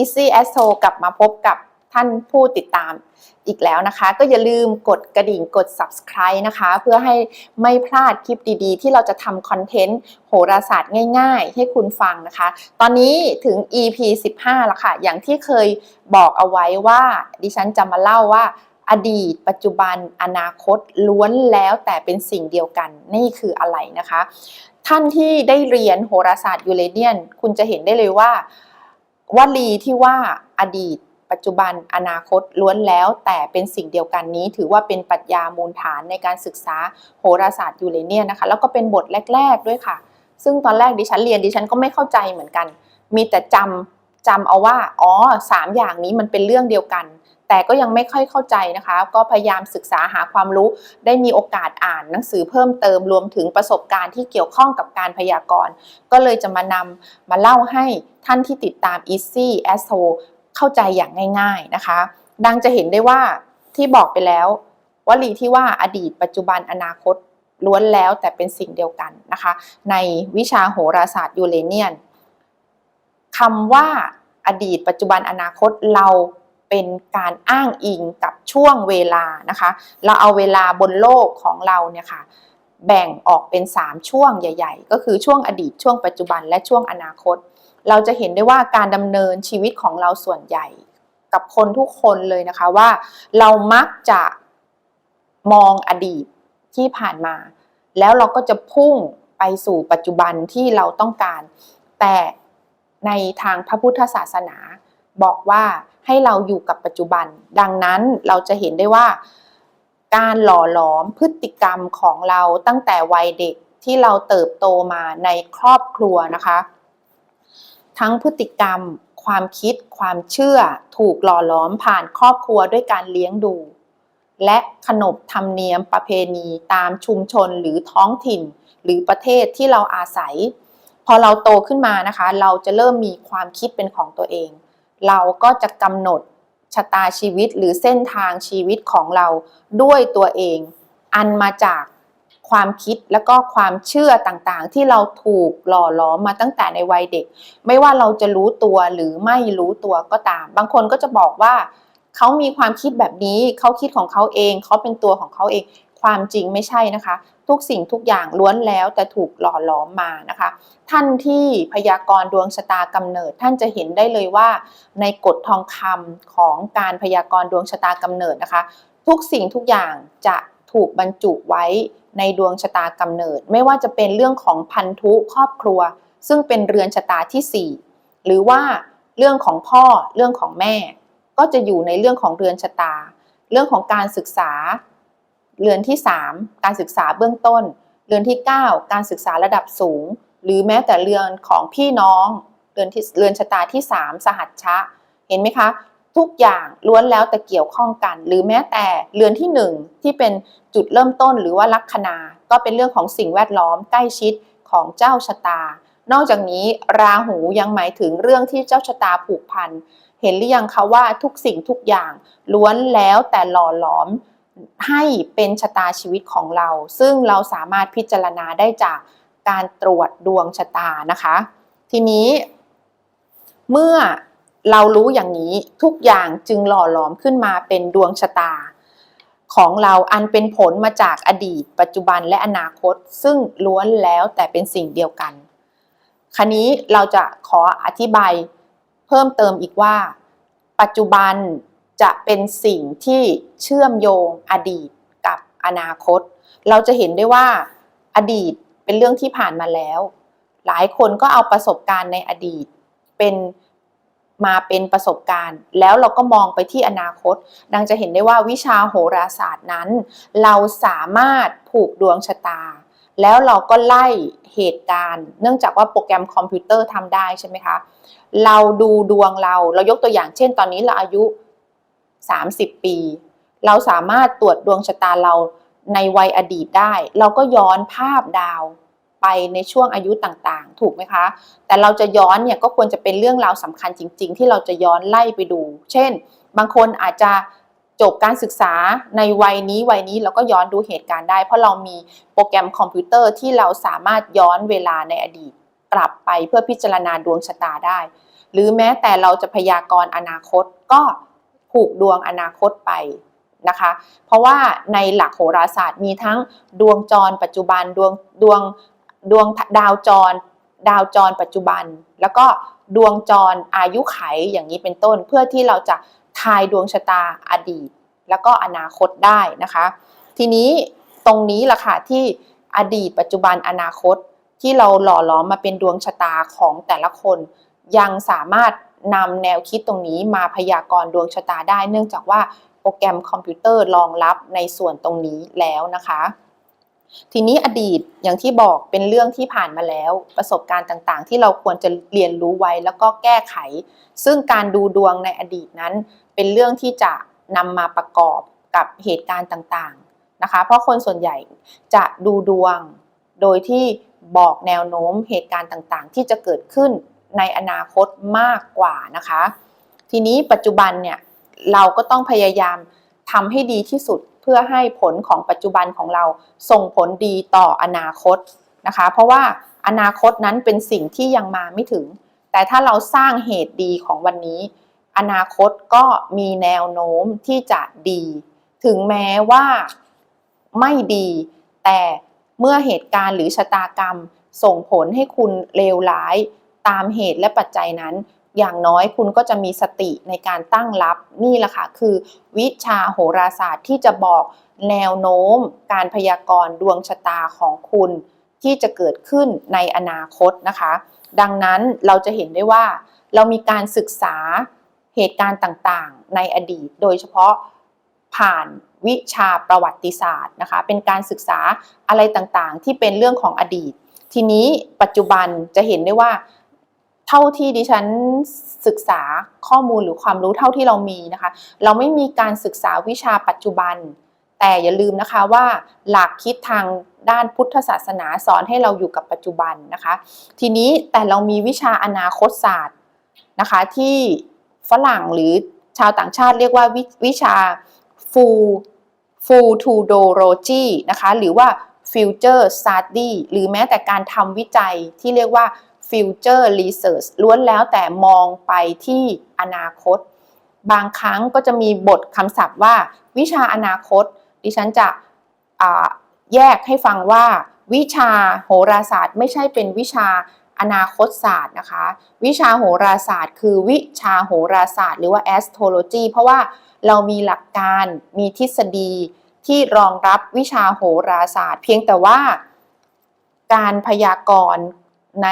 Easy Astro กลับมาพบกับท่านผู้ติดตามอีกแล้วนะคะ ก็อย่าลืมกดกระดิ่งกด subscribe นะคะ เพื่อให้ไม่พลาดคลิปดีๆ ที่เราจะทำคอนเทนต์โหราศาสตร์ง่ายๆ ให้คุณฟังนะคะ ตอนนี้ถึง EP 15 แล้วค่ะ อย่างที่เคยบอกเอาไว้ว่าดิฉันจะมาเล่าว่าอดีต ปัจจุบันอนาคตล้วนแล้วแต่เป็นสิ่งเดียวกันนี่คืออะไรนะคะ ท่านที่ได้เรียนโหราศาสตร์ยูเรเนียน คุณจะเห็นได้เลยว่า วลีที่ว่าอดีต ปัจจุบันอนาคตล้วนแล้ว แต่เป็นสิ่งเดียวกันนี้ ถือว่าเป็นปรัชญามูลฐานในการศึกษาโหราศาสตร์ยูเรเนียนนะคะ แล้วก็เป็นบทแรก ๆด้วยค่ะ ซึ่งตอนแรกดิฉันเรียนดิฉันก็ไม่เข้าใจเหมือนกัน มีแต่จำจำเอาว่าอ๋อสามอย่างนี้มันเป็นเรื่องเดียวกัน แต่ก็ยังไม่ค่อยเข้าใจนะคะ ก็พยายามศึกษาหาความรู้ ได้มีโอกาสอ่านหนังสือเพิ่มเติมรวมถึงประสบการณ์ที่เกี่ยวข้องกับการพยากรณ์ ก็เลยจะมานำมาเล่าให้ท่านที่ติดตาม Easy Astro เข้าใจอย่างง่าย ๆนะคะ ดังจะเห็นได้ว่าที่บอกไปแล้ววลีที่ว่าอดีตปัจจุบันอนาคตล้วนแล้วแต่เป็นสิ่งเดียวกันนะคะ ในวิชาโหราศาสตร์ยูเรเนียนคำว่าอดีตปัจจุบันอนาคตเรา เป็นการอ้างอิงกับช่วงเวลานะคะ เราเอาเวลาบนโลกของเราเนี่ยค่ะแบ่งออกเป็น 3 ช่วงใหญ่ ๆ ก็คือช่วงอดีตช่วงปัจจุบันและช่วงอนาคต เราจะเห็นได้ว่าการดำเนินชีวิตของเราส่วนใหญ่กับคนทุกคนเลยนะคะว่าเรามักจะมองอดีตที่ผ่านมา แล้วเราก็จะพุ่งไปสู่ปัจจุบันที่เราต้องการ แต่ในทางพระพุทธศาสนาบอกว่า ให้เราอยู่กับปัจจุบัน ดังนั้นเราจะเห็นได้ว่า การหล่อหลอมพฤติกรรมของเราตั้งแต่วัยเด็กที่เราเติบโตมาในครอบครัวนะคะ ทั้งพฤติกรรม ความคิด ความเชื่อ ถูกหล่อหลอมผ่านครอบครัวด้วยการเลี้ยงดู และขนบธรรมเนียมประเพณีตามชุมชนหรือท้องถิ่น หรือประเทศที่เราอาศัย พอเราโตขึ้นมานะคะ เราจะเริ่มมีความคิดเป็นของตัวเอง เราก็จะกำหนดชะตาชีวิตหรือเส้นทางชีวิตของเราด้วยตัวเอง อันมาจากความคิดและก็ความเชื่อต่างๆ ที่เราถูกหล่อหลอมมาตั้งแต่ในวัยเด็ก ไม่ว่าเราจะรู้ตัวหรือไม่รู้ตัวก็ตาม บางคนก็จะบอกว่าเขามีความคิดแบบนี้เขาคิดของเขาเอง เขาเป็นตัวของเขาเอง ความจริงไม่ใช่นะคะ ทุกสิ่งทุกอย่างล้วนแล้วแต่ถูกหล่อหลอมมานะคะ ท่านที่พยากรณ์ดวงชะตากำเนิด ท่านจะเห็นได้เลยว่า ในกฎทองคำของการพยากรณ์ดวงชะตากำเนิดนะคะ ทุกสิ่งทุกอย่างจะถูกบรรจุไว้ในดวงชะตากำเนิด ไม่ว่าจะเป็นเรื่องของพันธุครอบครัว ซึ่งเป็นเรือนชะตาที่ 4 หรือว่าเรื่องของพ่อเรื่องของแม่ ก็จะอยู่ในเรื่องของเรือนชะตา เรื่องของการศึกษา เรือนที่ 3 การศึกษาเบื้องต้น เรือนที่ 9 การศึกษาระดับสูง หรือแม้แต่เรือนของพี่น้อง เรือนที่เรือนชะตาที่ 3 สหัชชะ เห็นไหมคะ ทุกอย่างล้วนแล้วแต่เกี่ยวข้องกัน หรือแม้แต่เรือนที่ 1 ที่เป็นจุดเริ่มต้นหรือว่าลัคนา ก็เป็นเรื่องของสิ่งแวดล้อมใกล้ชิดของเจ้าชะตา นอกจากนี้ราหูยังหมายถึงเรื่องที่เจ้าชะตาผูกพัน เห็นหรือยังคะว่าทุกสิ่งทุกอย่างล้วนแล้วแต่หล่อหลอม ให้เป็นชะตาชีวิตของเรา ซึ่งเราสามารถพิจารณาได้จากการตรวจดวงชะตานะคะ ทีนี้ เมื่อเรารู้อย่างนี้ทุกอย่างจึงหล่อหลอมขึ้นมาเป็นดวงชะตา ของเราอันเป็นผลมาจากอดีต ปัจจุบันและอนาคต ซึ่งล้วนแล้วแต่เป็นสิ่งเดียวกัน ครนี้เราจะขออธิบายเพิ่มเติมอีกว่า ปัจจุบัน จะเป็นสิ่งที่เชื่อมโยงอดีตกับอนาคต เราจะเห็นได้ว่าอดีตเป็นเรื่องที่ผ่านมาแล้ว หลายคนก็เอาประสบการณ์ในอดีตเป็นมาเป็นประสบการณ์ แล้วเราก็มองไปที่อนาคต ดังจะเห็นได้ว่าวิชาโหราศาสตร์นั้น เราสามารถผูกดวงชะตา แล้วเราก็ไล่เหตุการณ์ เนื่องจากว่าโปรแกรมคอมพิวเตอร์ทำได้ใช่ไหมคะ เราดูดวงเรา เรายกตัวอย่างเช่น ตอนนี้เราอายุ 30 ปี เราสามารถตรวจดวงชะตาเราในวัยอดีตได้ เราก็ย้อนภาพดาวไปในช่วงอายุต่างๆ ถูกไหมคะ แต่เราจะย้อนเนี่ยก็ควรจะเป็นเรื่องราวสำคัญจริง ๆ ที่เราจะย้อนไล่ไปดู เช่น บางคนอาจจะจบการศึกษาในวัยนี้วัยนี้เราก็ย้อนดูเหตุการณ์ได้ เพราะเรามีโปรแกรมคอมพิวเตอร์ที่เราสามารถย้อนเวลาในอดีต กลับไปเพื่อพิจารณาดวงชะตาได้ หรือแม้แต่เราจะพยากรณ์อนาคตก็ ผูกดวงอนาคตไปนะคะ เพราะว่าในหลักโหราศาสตร์มีทั้งดวงจรปัจจุบันดวงดวงดวงดาวจร ดาวจรปัจจุบัน แล้วก็ดวงจรอายุไขอย่างนี้เป็นต้น เพื่อที่เราจะทายดวงชะตาอดีต แล้วก็อนาคตได้นะคะ ทีนี้ตรงนี้ล่ะค่ะที่อดีตปัจจุบันอนาคตที่เราหล่อหลอมมาเป็นดวงชะตาของแต่ละคน ยังสามารถ นำแนวคิดตรงนี้มาพยากรณ์ดวงชะตาได้ เนื่องจากว่าโปรแกรมคอมพิวเตอร์รองรับในส่วนตรงนี้แล้วนะคะ ทีนี้อดีตอย่างที่บอกเป็นเรื่องที่ผ่านมาแล้ว ประสบการณ์ต่างๆ ที่เราควรจะเรียนรู้ไว้แล้วก็แก้ไข ซึ่งการดูดวงในอดีตนั้น เป็นเรื่องที่จะนำมาประกอบกับเหตุการณ์ต่างๆนะคะ เพราะคนส่วนใหญ่จะดูดวงโดยที่บอกแนวโน้มเหตุการณ์ต่างๆ ที่จะเกิดขึ้น ในอนาคตมากกว่านะคะ ทีนี้ปัจจุบันเนี่ยเราก็ต้องพยายามทำให้ดีที่สุดเพื่อให้ผลของปัจจุบันของเราส่งผลดีต่ออนาคตนะคะ เพราะว่าอนาคตนั้นเป็นสิ่งที่ยังมาไม่ถึง แต่ถ้าเราสร้างเหตุดีของวันนี้ อนาคตก็มีแนวโน้มที่จะดี ถึงแม้ว่าไม่ดี แต่เมื่อเหตุการณ์หรือชะตากรรมส่งผลให้คุณเลวร้าย ตามเหตุและปัจจัยนั้น อย่างน้อยคุณก็จะมีสติในการตั้งรับนี่แหละค่ะคือ วิชาโหราศาสตร์ที่จะบอกแนวโน้ม การพยากรณ์ดวงชะตาของคุณ ที่จะเกิดขึ้นในอนาคตนะคะ ดังนั้นเราจะเห็นได้ว่า เรามีการศึกษาเหตุการณ์ต่างๆ ในอดีต โดยเฉพาะผ่านวิชาประวัติศาสตร์นะคะ เป็นการศึกษาอะไรต่างๆ ที่เป็นเรื่องของอดีต ทีนี้ปัจจุบันจะเห็นได้ว่า เท่าที่ดิฉันศึกษาข้อมูลหรือความรู้เท่าที่เรามีนะคะ เราไม่มีการศึกษาวิชาปัจจุบัน แต่อย่าลืมนะคะว่าหลักคิดทางด้านพุทธศาสนาสอนให้เราอยู่กับปัจจุบันนะคะ ทีนี้แต่เรามีวิชาอนาคตศาสตร์นะคะที่ฝรั่งหรือชาวต่างชาติเรียกว่าวิวชา full full to d o r o g y นะคะหรือว่า future study หรือแม้แต่การทำวิจัยที่เรียกว่า future research ล้วนแล้วแต่มองไปที่อนาคต บางครั้งก็จะมีบทคำศัพท์ว่า วิชาอนาคต ดิฉันจะแยกให้ฟังว่า วิชาโหราศาสตร์ ไม่ใช่เป็นวิชาอนาคตศาสตร์นะคะ วิชาโหราศาสตร์ คือวิชาโหราศาสตร์ หรือว่า astrology เพราะว่าเรามีหลักการมีทฤษฎีที่รองรับวิชาโหราศาสตร์ เพียงแต่ว่าการพยากรณ์ ใน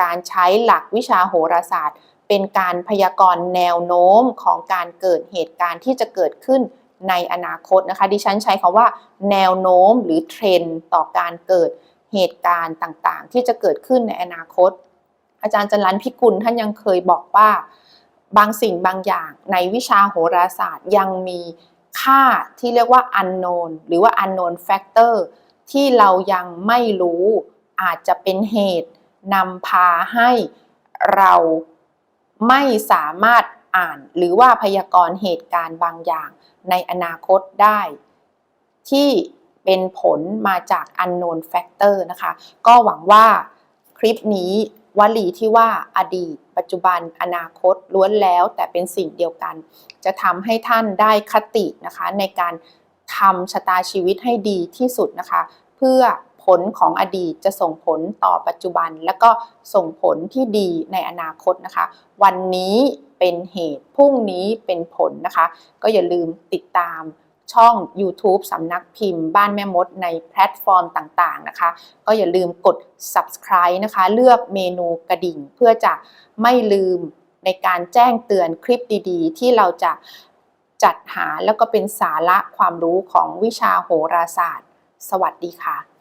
การใช้หลักวิชาโหราศาสตร์ เป็นการพยากรณ์แนวโน้มของการเกิดเหตุการณ์ที่จะเกิดขึ้นในอนาคตนะคะ ดิฉันใช้คาว่า แนวโน้มหรือเทรนต่อการเกิดเหตุการณ์ต่างๆ ที่จะเกิดขึ้นในอนาคต อาจารย์จันรันพิกุลท่านยังเคยบอกว่า บางสิ่งบางอย่างในวิชาโหราศาสตร์ยังมีค่าที่เรียกว่า unknown หรือว่า unknown factor ที่เรายังไม่รู้อาจจะเป็นเหตุ นำพาให้เราไม่สามารถอ่านหรือว่าพยากรณ์เหตุการณ์บางอย่างในอนาคตได้ ที่เป็นผลมาจาก unknown factor นะคะ ก็หวังว่าคลิปนี้วลีที่ว่าอดีต ปัจจุบันอนาคตล้วนแล้วแต่เป็นสิ่งเดียวกัน จะทำให้ท่านได้คตินะคะ ในการทำชะตาชีวิตให้ดีที่สุดนะคะ เพื่อ ผลของอดีตจะส่งผลต่อปัจจุบัน และก็ส่งผลที่ดีในอนาคตนะคะ วันนี้เป็นเหตุพรุ่งนี้เป็นผลนะคะ ก็อย่าลืมติดตามช่อง YouTube สำนักพิมพ์บ้านแม่มดในแพลตฟอร์มต่างๆนะคะ ก็อย่าลืมกด subscribe นะคะ เลือกเมนูกระดิ่งเพื่อจะไม่ลืมในการแจ้งเตือนคลิปดีๆ ที่เราจะจัดหาแล้วก็เป็นสาระความรู้ของวิชาโหราศาสตร์ สวัสดีค่ะ